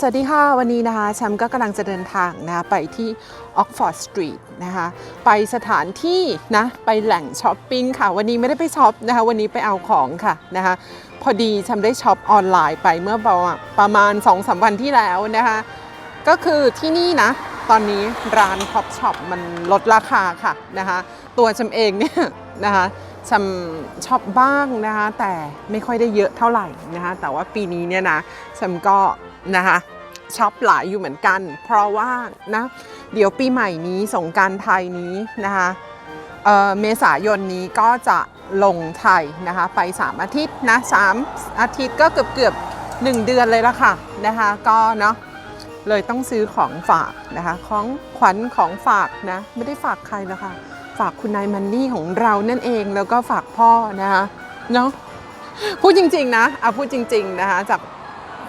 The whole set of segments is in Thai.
สวัสดีค่ะ วันนี้นะคะแชมป์ก็กำลังจะเดินทางนะไปที่ออกฟอร์ดสตรีทนะคะไปสถานที่นะไปแหล่งช้อปปิ้งค่ะ วันนี้ไม่ได้ไปช็อปนะคะวันนี้ไปเอาของค่ะนะคะพอดีแชมป์ได้ช็อปออนไลน์ไปเมื่อประมาณประมาณ2อสวันที่แล้วนะคะก็คือที่นี่นะ ตอนนี้ร้านท็อปช็อปมันลดราคาค่ะนะคะตัวแชมป์เองเนี่ยนะคะชำชอบบ้างนะคะแต่ไม่ค่อยได้เยอะเท่าไหร่นะคะแต่ว่าปีนี้เนี่ยนะชำก็ นะคะช็อปหลายอยู่เหมือนกัน เพราะว่านะเดี๋ยวปีใหม่นี้สงการไทยนี้นะคะเเมษายนนี้ก็จะลงไทยนะคะ ไป 3 อาทิตย์นะ3อาทิตย์ก็เกือบเกือบหนึ่งเดือนเลยละค่ะนะคะก็เนาะเลยต้องซื้อของฝากนะคะของขวัญของฝากนะไม่ได้ฝากใครละค่ะ ฝากคุณนายมันนี่ของเรานั่นเองแล้วก็ฝากพ่อนะคะเนาะพูดจริงๆนะเอาพูดจริง ๆนะคะจาก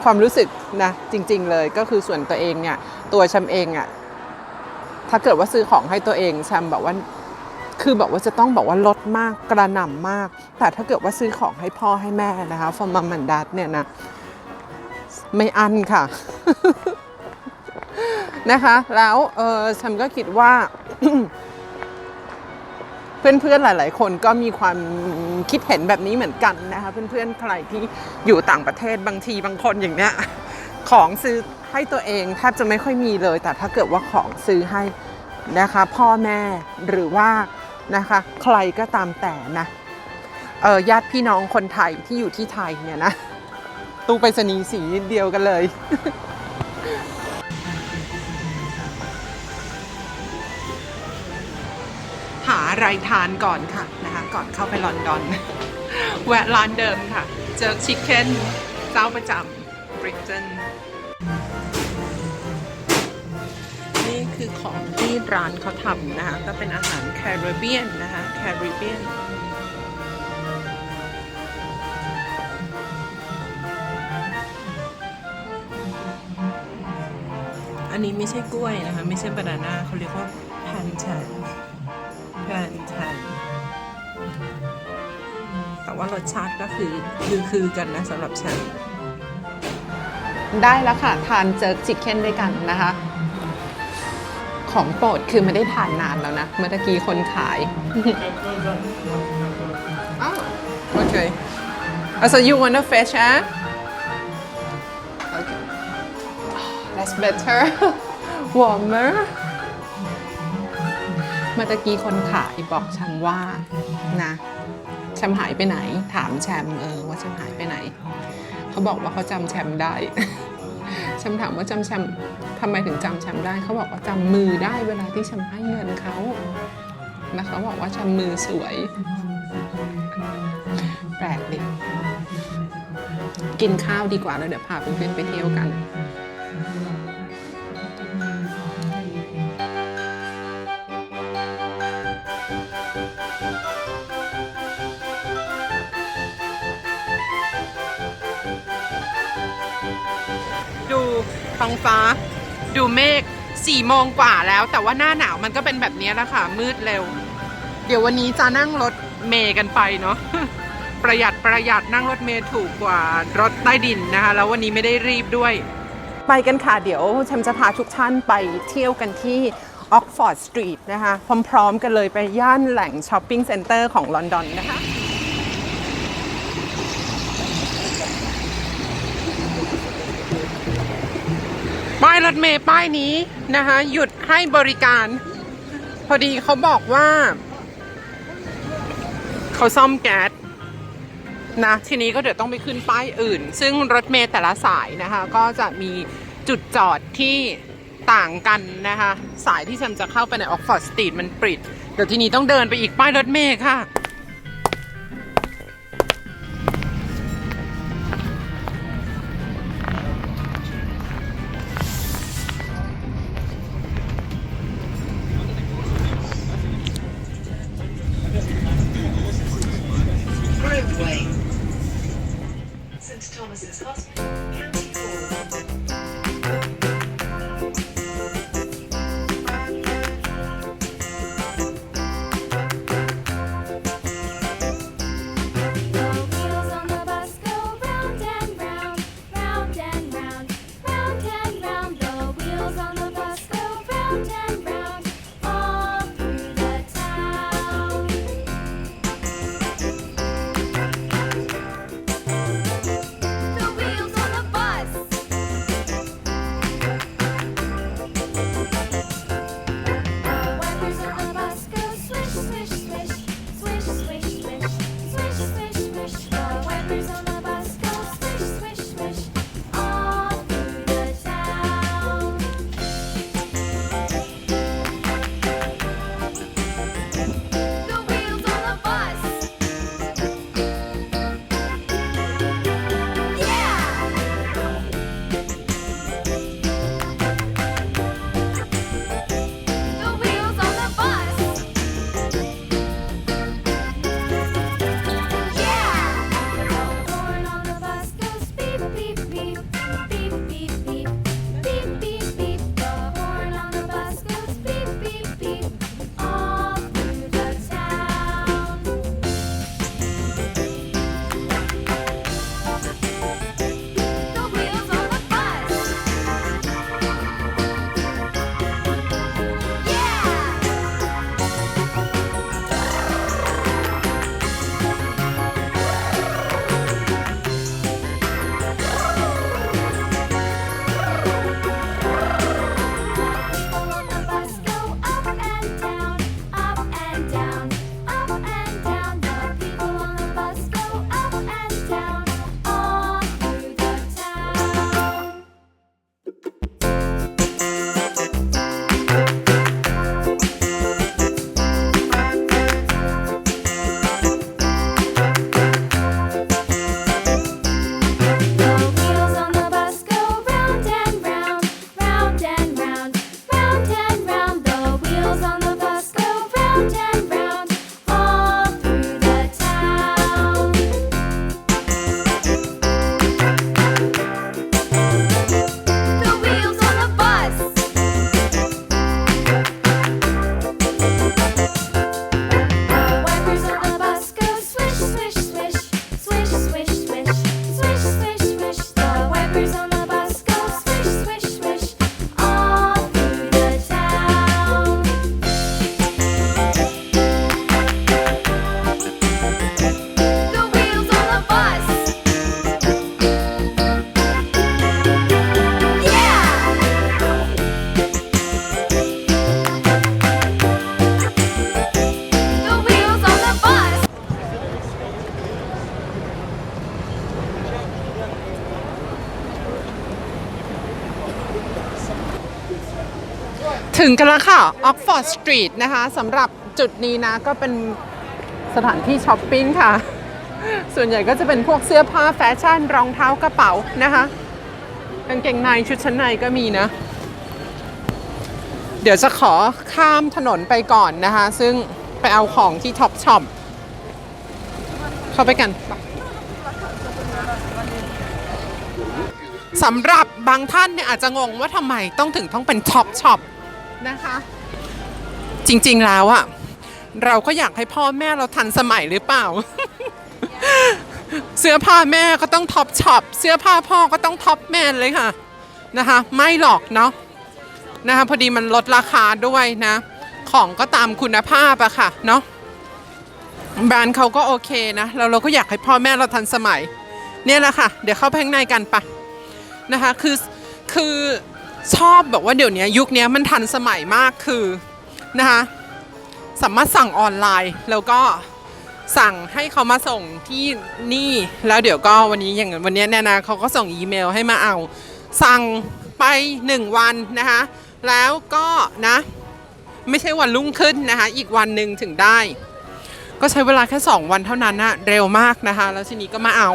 ความรู้สึกนะจริง ๆ เลยก็คือส่วนตัวเองเนี่ยตัวแชมเองอะ่ะถ้าเกิดว่าซื้อของให้ตัวเองแชมบอกว่าคือบอกว่าจะต้องบอกว่าลดมากกระหน่ำมาก แต่ถ้าเกิดว่าซื้อของให้พ่อให้แม่นะคะฟอร์มมันดัตเนี่ยนะไม่อันค่ะนะคะ แล้วเออแชมก็คิดว่า เพื่อนๆหลาย ๆ คนก็มีความคิดเห็นแบบนี้เหมือนกันนะคะเพื่อนๆใครที่อยู่ต่างประเทศบางทีบางคนอย่างเนี้ยของซื้อให้ตัวเองแทบจะไม่ค่อยมีเลย แต่ถ้าเกิดว่าของซื้อให้นะคะพ่อแม่หรือว่านะคะใครก็ตามแต่นะเออญาติพี่น้องคนไทยที่อยู่ที่ไทยเนี่ยนะตู้ไปรษณีย์สีเดียวกันเลย อะไรทานก่อนค่ะนะคะก่อนเข้าไปลอนดอน แวะร้านเดิมค่ะ เจอชิคเก้นเจ้าประจำบริตันนี่คือของที่ร้านเขาทำนะคะ ก็เป็นอาหารแคริบเบียนนะคะแคริบเบียนอันนี้ไม่ใช่กล้วยนะคะ ไม่ใช่บานาน่าเขาเรียกว่าแพนเช ว่ารสชาติก็คือคือคือกันนะสำหรับฉัน ได้แล้วค่ะ ทานเจิร์กชิคเก้นด้วยกันนะคะ ของโปรดคือไม่ได้ทานนานแล้วนะ เมื่อตะกี้คนขายอ้าวโอเค so you want a fish, huh? Okay. That's better. Warmer. เมื่อตะกี้คนขายบอกแชมว่านะ แชมหายไปไหน ถามแชมเออว่าแชมหายไปไหน เขาบอกว่าเขาจำแชมป์ได้ แชมถามว่าจำแชมป์ทำไมถึงจำแชมป์ได้ เขาบอกว่าจำมือได้เวลาที่แชมป์ให้เงินเขาแล้วเขาบอกว่าแชมมือสวย แปลกดิกินข้าวดีกว่าแล้วเดี๋ยวพาเพื่อนๆไปเที่ยวกัน องฟ้า ดูเมฆสี่โมงกว่าแล้ว แต่ว่าหน้าหนาวมันก็เป็นแบบนี้แหละค่ะ มืดเร็ว เดี๋ยววันนี้จะนั่งรถเมย์กันไปเนาะประหยัดประหยัดนั่งรถเมย์ถูกกว่ารถใต้ดินนะคะ แล้ววันนี้ไม่ได้รีบด้วย ไปกันค่ะ เดี๋ยวแชมจะพาทุกท่านไปเที่ยวกันที่ออกฟอร์ดสตรีทนะคะ พร้อมๆ กันเลยไปย่านแหล่งช้อปปิ้งเซ็นเตอร์ของลอนดอนนะคะ ป้ายรถเมย์ป้ายนี้นะคะ หยุดให้บริการ พอดีเขาบอกว่า เขาซ่อมแก๊สนะทีนี้ก็เดี๋ยวต้องไปขึ้นป้ายอื่น ซึ่งรถเมย์แต่ละสายนะคะ ก็จะมีจุดจอดที่ต่างกันนะคะ สายที่ฉันจะเข้าไปในออกฟอร์ดสตรีทมันปิด เดี๋ยวทีนี้ต้องเดินไปอีกป้ายรถเมย์ค่ะ ถึงกันแล้วค่ะ Oxford Street นะคะสำหรับจุดนี้นะก็เป็นสถานที่ช้อปปิ้งค่ะ ส่วนใหญ่ก็จะเป็นพวกเสื้อผ้าแฟชั่นรองเท้ากระเป๋านะคะกางเกงในชุดชั้นในก็มีนะ เดี๋ยวจะขอข้ามถนนไปก่อนนะคะ ซึ่งไปเอาของที่ท็อปช็อปเข้าไปกันสำหรับบางท่านเนี่ยอาจจะงงว่าทำไมต้องถึงต้องเป็นท็อปช็อป นะคะ จริงๆแล้วอะเราก็อยากให้พ่อแม่เราทันสมัยหรือเปล่า เสื้อผ้าแม่ก็ต้องท็อปช็อปเสื้อผ้าพ่อก็ต้องท็อปแมนเลยค่ะนะคะ ไม่หรอกเนาะนะคะพอดีมันลดราคาด้วยนะ ของก็ตามคุณภาพอะค่ะเนาะแบรนด์เขาก็โอเคนะเราเราก็อยากให้พ่อแม่เราทันสมัย เนี่ยแหละค่ะ เดี๋ยวเข้าไปข้างในกันปะนะคะคือคือ ชอบแบบว่าเดี๋ยวนี้ยุคนี้มันทันสมัยมากคือนะคะสามารถสั่งออนไลน์แล้วก็สั่งให้เขามาส่งที่นี่แล้วเดี๋ยวก็วันนี้อย่างวันนี้เนี่ยนะเขาก็ส่งอีเมลให้มาเอา สั่งไป 1 วันนะคะแล้วก็นะ ไม่ใช่วันรุ่งขึ้นนะคะ อีกวันหนึ่งถึงได้ ก็ใช้เวลาแค่ 2 วันเท่านั้นนะเร็วมากนะคะ แล้วทีนี้ก็มาเอา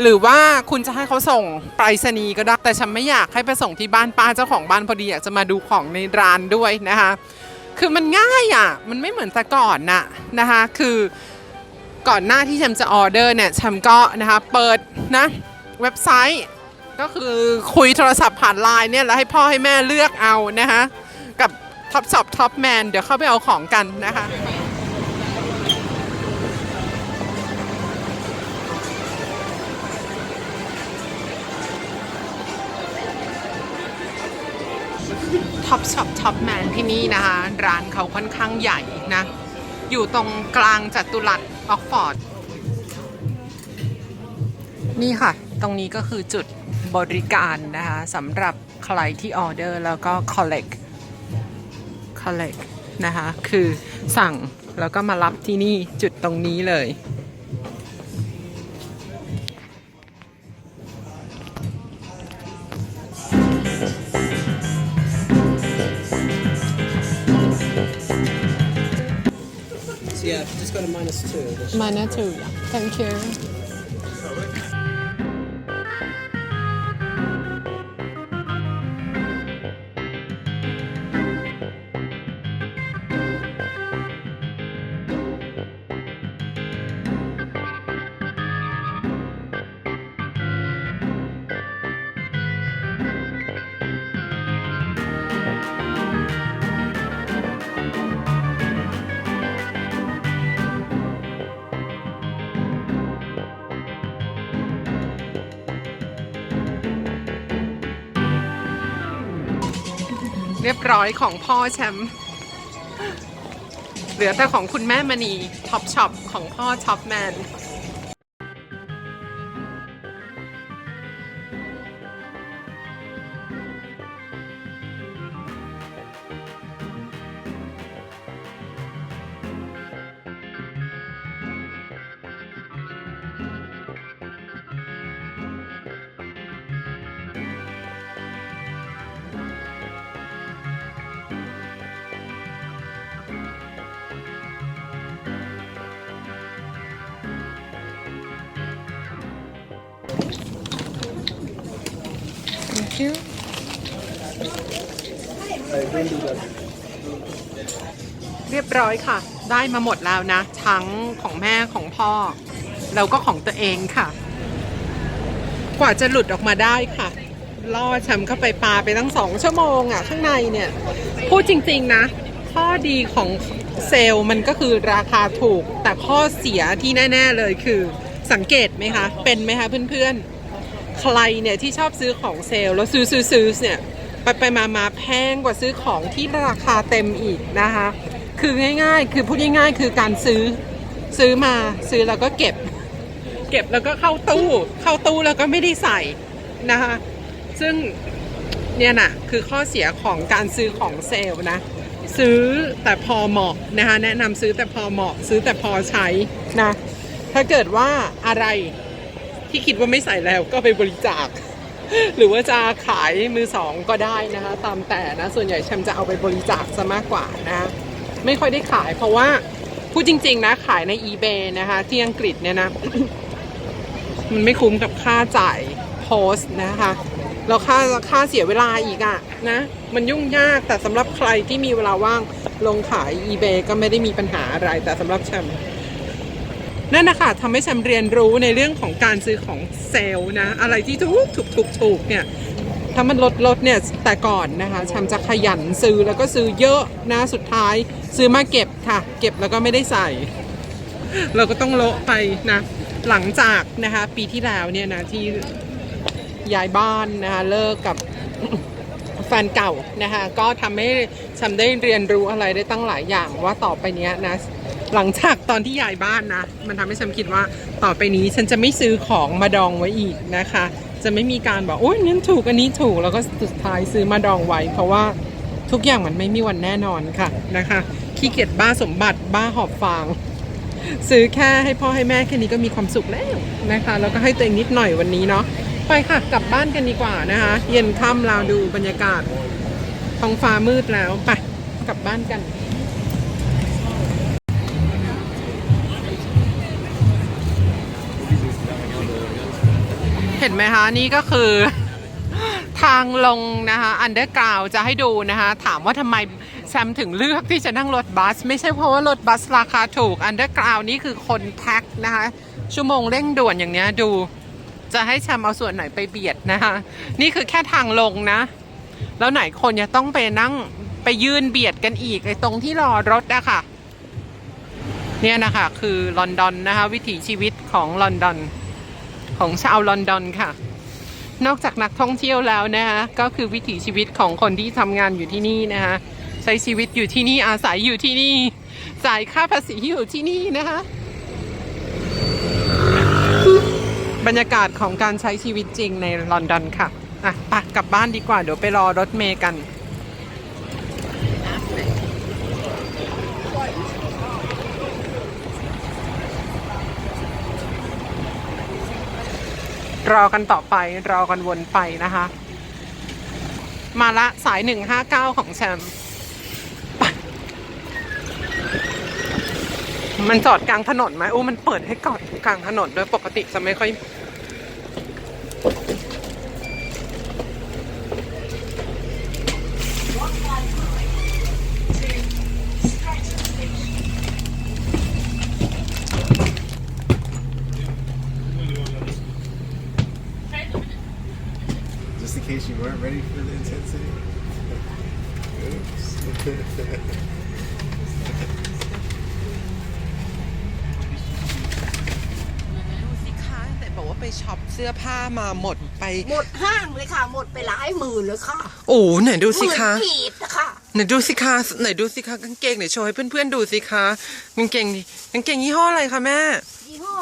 หรือว่าคุณจะให้เขาส่งไปรษณีย์ก็ได้แต่ฉันไม่อยากให้ไปส่งที่บ้านป้าเจ้าของบ้านพอดีอยากจะมาดูของในร้านด้วยนะคะ คือมันง่ายอะมันไม่เหมือนแต่ก่อนน่ะนะคะ คือก่อนหน้าที่แชมจะออเดอร์เนี่ยแชมก็นะคะเปิดนะเว็บไซต์ก็คือคุยโทรศัพท์ผ่านไลน์เนี่ยแล้วให้พ่อให้แม่เลือกเอานะคะ กับท็อปช็อปท็อปแมนเดี๋ยวเข้าไปเอาของกันนะคะ ปช็อปท็อปแมนที่นี่นะคะ ร้านเขาค่อนข้างใหญ่นะ อยู่ตรงกลางจัตุรัสออกฟอร์ด นี่ค่ะ ตรงนี้ก็คือจุดบริการนะคะสำหรับใครที่ออเดอร์แล้วก็ collect collect นะคะ คือสั่งแล้วก็มารับที่นี่จุดตรงนี้เลย Yeah, just go to minus two. Minus two, yeah. Thank you. เรียบร้อยของพ่อแชมป์เหลือแต่ของคุณแม่มณีท็อปช็อปของพ่อช็อปแมน Thank you เรียบร้อยค่ะ ได้มาหมดแล้วนะ ทั้งของแม่ของพ่อ แล้วก็ของตัวเองค่ะ กว่าจะหลุดออกมาได้ค่ะ ล่อแชมป์เข้าไปปลาไปตั้งสองชั่วโมงอะ ข้างในเนี่ย พูดจริงๆนะ ข้อดีของเซลล์มันก็คือราคาถูก แต่ข้อเสียที่แน่ ๆเลยคือสังเกตไหมคะ เป็นไหมคะเพื่อนๆ ใครเนี่ยที่ชอบซื้อของเซลล์แล้วซื้อซื้อซื้อเนี่ยไปไปมามาแพงกว่าซื้อของที่ราคาเต็มอีกนะคะ คือง่ายๆ คือพูดง่ายๆ คือการซื้อซื้อมาซื้อแล้วก็เก็บ เก็บแล้วก็เข้าตู้เข้าตู้แล้วก็ไม่ได้ใส่นะคะ ซึ่งเนี่ยน่ะคือข้อเสียของการซื้อของเซลล์นะ ซื้อแต่พอเหมาะนะคะแนะนำซื้อแต่พอเหมาะ ซื้อแต่พอใช้นะถ้าเกิดว่าอะไร ที่คิดว่าไม่ใส่แล้วก็ไปบริจาค หรือว่าจะขายมือสองก็ได้นะคะตามแต่นะส่วนใหญ่แชมจะเอาไปบริจาคซะมากกว่านะไม่ค่อยได้ขายเพราะว่าพูดจริง ๆ นะขายใน eBay นะคะที่อังกฤษเนี่ยนะ มันไม่คุ้มกับค่าจ่ายโพสนะคะ แล้วค่าค่าเสียเวลาอีกอะนะ มันยุ่งยากแต่สำหรับใครที่มีเวลาว่างลงขาย eBay ก็ไม่ได้มีปัญหาอะไรแต่สำหรับแชม นั่นนะคะทำให้แชมเรียนรู้ในเรื่องของการซื้อของเซลล์นะ อะไรที่ถูกถูกถูกถูกเนี่ยถ้ามันลดลดเนี่ยแต่ก่อนนะคะแชมจะขยันซื้อแล้วก็ซื้อเยอะนะสุดท้ายซื้อมาเก็บค่ะ เก็บแล้วก็ไม่ได้ใส่ เราก็ต้องโละไปนะ หลังจากนะคะปีที่แล้วเนี่ยนะที่ย้ายบ้านนะคะเลิกกับแฟนเก่านะคะก็ทำให้ฉันได้เรียนรู้อะไรได้ตั้งหลายอย่างว่าต่อไปเนี้ยนะ หลังจากตอนที่ย้ายบ้านนะ มันทำให้ฉันคิดว่าต่อไปนี้ฉันจะไม่ซื้อของมาดองไว้อีกนะคะ จะไม่มีการบอกโอ้ยนั้นถูกอันนี้ถูกแล้วก็สุดท้ายซื้อมาดองไว้ เพราะว่าทุกอย่างมันไม่มีวันแน่นอนค่ะนะคะขี้เกียจบ้าสมบัติบ้าหอบฟางซื้อแค่ให้พ่อให้แม่แค่นี้ก็มีความสุขแล้วนะคะแล้วก็ให้ตัวเองนิดหน่อยวันนี้เนาะไปค่ะกลับบ้านกันดีกว่านะคะ เย็นค่ำเราดูบรรยากาศท้องฟ้ามืดแล้วไปกลับบ้านกัน เห็นไหมคะนี่ก็คือทางลงนะคะอันเดอร์กราวจะให้ดูนะคะ ถามว่าทำไมแซมถึงเลือกที่จะนั่งรถบัส ไม่ใช่เพราะว่ารถบัสราคาถูกอันเดอร์กราวนี่คือคนแพ็คนะคะ ชั่วโมงเร่งด่วนอย่างเนี้ยดูจะให้แชมเอาส่วนไหนไปเบียดนะคะ นี่คือแค่ทางลงนะ แล้วไหนคนจะต้องไปนั่งไปยืนเบียดกันอีกไอ้ตรงที่รอรถอะค่ะเนี่ยนะคะคือลอนดอนนะคะวิถีชีวิตของลอนดอน ของชาวลอนดอนค่ะ นอกจากนักท่องเที่ยวแล้วนะคะก็คือวิถีชีวิตของคนที่ทำงานอยู่ที่นี่นะคะใช้ชีวิตอยู่ที่นี่อาศัยอยู่ที่นี่จ่ายค่าภาษีอยู่ที่นี่นะคะบรรยากาศของการใช้ชีวิตจริงในลอนดอนค่ะ อะไปกลับบ้านดีกว่า เดี๋ยวไปรอรถเมย์กัน รอกันต่อไปรอกันวนไปนะคะ มาละสาย159ของแชมป์มันจอดกลางถนนไหมโอ้มันเปิดให้จอดกลางถนนด้วยปกติจะไม่ค่อย Just in case you weren't ready for the intensity. Oops. ดูสิคะแต่บอกว่า ไปช็อปเสื้อผ้ามาหมดไป หมดห้างเลยค่ะ หมดไปหลายหมื่นเลยค่ะโอ้ไหนดูสิคะหมื่นกีบนะคะไหนดูสิคะไหนดูสิคะกางเกงไหนโชว์ให้เพื่อนๆดูสิคะกางเกงนี่กางเกงยี่ห้ออะไรคะแม่ยี่ห้อ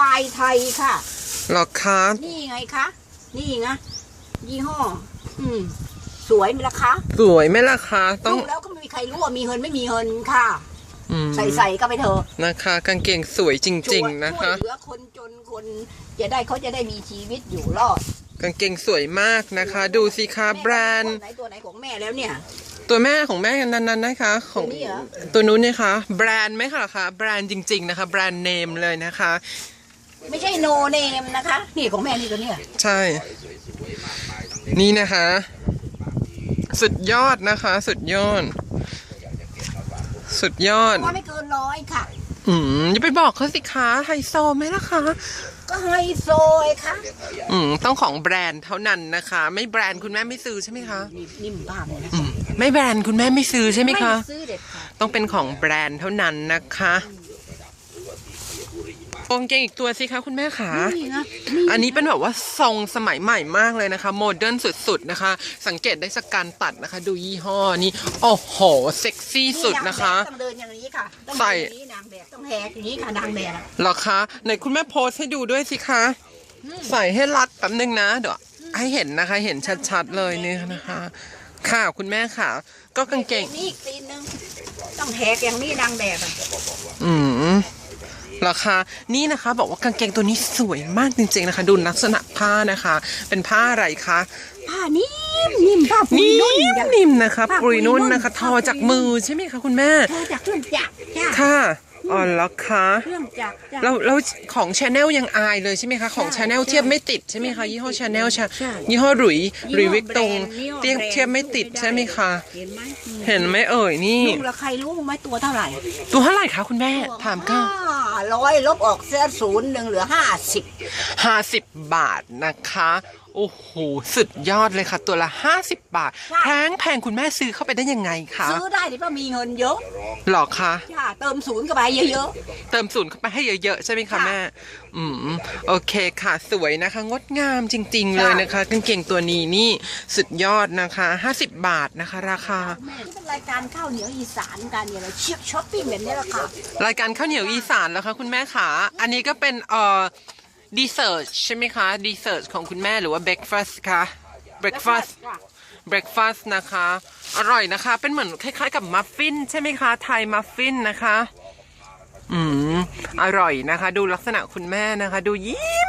ลายไทยค่ะหรอคะนี่ไงคะนี่ไงยี่ห้อ อืมสวยไหมล่ะคะ สวยไหมล่ะคะ ต้องดูแล้วก็ไม่มีใครรู้ว่ามีเงินไม่มีเงินค่ะอืม ใส่ใส่ๆก็ไปเถอะนะคะกางเกงสวยจริงช่วยๆนะคะช่วยเหลือคนจนคนจะได้เขาจะได้มีชีวิตอยู่รอด กางเกงสวยมากนะคะ ดูสิคะแบรนด์ตัวไหนตัวไหนของแม่แล้วเนี่ย ตัวแม่ของแม่นั้นๆนะคะ ของตัวนี้เหรอตัวนู้นเนี่ยคะ แบรนด์ไหมคะคะแบรนด์จริง ๆ นะคะ แบรนด์เนมเลยนะคะ ไม่ใช่โนเนมนะคะ นี่ของแม่นี่ตัวเนี้ยใช่ นี่นะคะ สุดยอดนะคะ สุดยอด สุดยอดว่าไม่เกินร้อยค่ะ อืมอย่าไปบอกเขาสิคะไฮโซไหมล่ะคะ ก็ไฮโซยค่ะอืมต้องของแบรนด์เท่านั้นนะคะ ไม่แบรนด์คุณแม่ไม่ซื้อใช่ไหมคะนี่นิ่มบ้างเลยนะอืมไม่แบรนด์คุณแม่ไม่ซื้อใช่ไหมคะไม่ซื้อเด็ดค่ะ ต้องเป็นของแบรนด์เท่านั้นนะคะ กางเกงอีกตัวสิคะคุณแม่ขา นี่นะอันนี้เป็นแบบว่าทรงสมัยใหม่มากเลยนะคะ โมเดิร์นสุดๆนะคะ สังเกตได้จากการตัดนะคะ ดูยี่ห้อนี่โอ้โหเซ็กซี่สุดนะคะ ต้องเดินอย่างนี้ค่ะต้องใส่เดินอย่างนี้นางแบบต้องแหกอย่างนี้ค่ะนางแบบเหรอคะไหนคุณแม่โพสให้ดูด้วยสิคะ ใส่ให้รัดแป๊บนึงนะเดี๋ยวให้เห็นนะคะ เห็นชัดๆเลยนี่นะคะ ค่ะคุณแม่ค่ะ ก็กางเกงนี่อีกตีนนึงต้องแหกอย่างนี้นางแบบอะ อืม ราคานี่นะคะบอกว่ากางเกงตัวนี้สวยมากจริงๆนะคะ ดูลักษณะผ้านะคะ เป็นผ้าอะไรคะผ้านิ่มนิ่มผ้าปุยนิ่นุ่นมจ้ะนิ่มนะคะผ้าปุยนุ่นปุยนุ่นนะคะทผ้าอปุยจากมือใช่ไหมคะคุณแม่เธอจากเครื่องจักรจ้ะค่ะ อ๋อแล้วคะเครื่องจักรจ้ะ แล้วแล้วของชาแนลยังอายเลยใช่ไหมคะ ของใช่ชาแนลใช่เทียบไม่ติดใช่ไหมคะ ยี่ห้อชาแนลชาใช่ ยี่ห้อหลุยหลุยยี่ห้อวิกตงแบรนด์ยี่ห้อเทียบแบรนด์เทียบไม่ติดไม่ได้ใช่ไหมคะ เห็นไหมอืมเห็นไหมเอ่ยนี่นุ่งแล้วใครรู้ไหมตัวเท่าไหร่ตัวเท่าไหร่คะคุณแม่ถามค่ะห้าร้อยลบออกเสียศูนย์หนึ่งเหลือห้าสิบห้าสิบบาทนะคะ โอ้โห สุดยอดเลยค่ะ ตัวละ 50 บาทแพงแพงคุณแม่ซื้อเข้าไปได้ยังไงคะซื้อได้ดิป้ามีเงินเยอะหรอคะ จ้าเติมศูนย์เข้าไปเยอะ เติมศูนย์เข้าไปให้เยอะๆ ใช่ไหมคะค่ะแม่ อืม โอเคค่ะ สวยนะคะ งดงามจริง ๆ เลยนะคะกางเกงตัวนี้นี่สุดยอดนะคะ 50 บาทนะคะ ราคา ๆแม่เป็นรายการข้าวเหนียวอีสานกันเนี่ยเราเชียบช้อปปิ้งแบบนี้แหละค่ะ รายการข้าวเหนียวอีสานแล้วคะคุณแม่ขาอันนี้ก็เป็นเอ่อ ดีเซอร์ใช่ไหมคะดีเซอร์ของคุณแม่หรือว่าเบรกฟาสต์คะเบรกฟาสต์เบรกฟาสต์นะคะ อร่อยนะคะ เป็นเหมือนคล้าย ๆ กับมัฟฟินใช่ไหมคะ ไทยมัฟฟินนะคะ อืม อร่อยนะคะ ดูลักษณะคุณแม่นะคะ ดูยิ้ม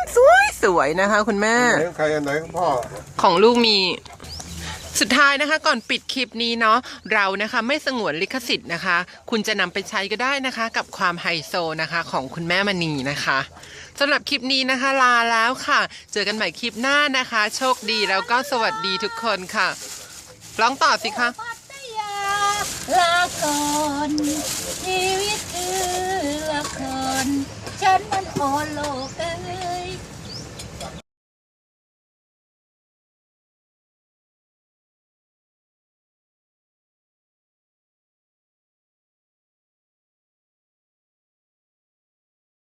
สวยๆนะคะ คุณแม่ ไหนของใครอันไหนของพ่อ ของลูกมี สุดท้ายนะคะก่อนปิดคลิปนี้เนาะเรานะคะไม่สงวนลิขสิทธิ์นะคะ คุณจะนำไปใช้ก็ได้นะคะ กับความไฮโซนะคะของคุณแม่มณีนะคะสำหรับคลิปนี้นะคะลาแล้วค่ะ เจอกันใหม่คลิปหน้านะคะ โชคดีแล้วก็สวัสดีทุกคนค่ะร้องต่อสิคะลาก่นชีวิตคือละครฉันมันอ่อโลกเอ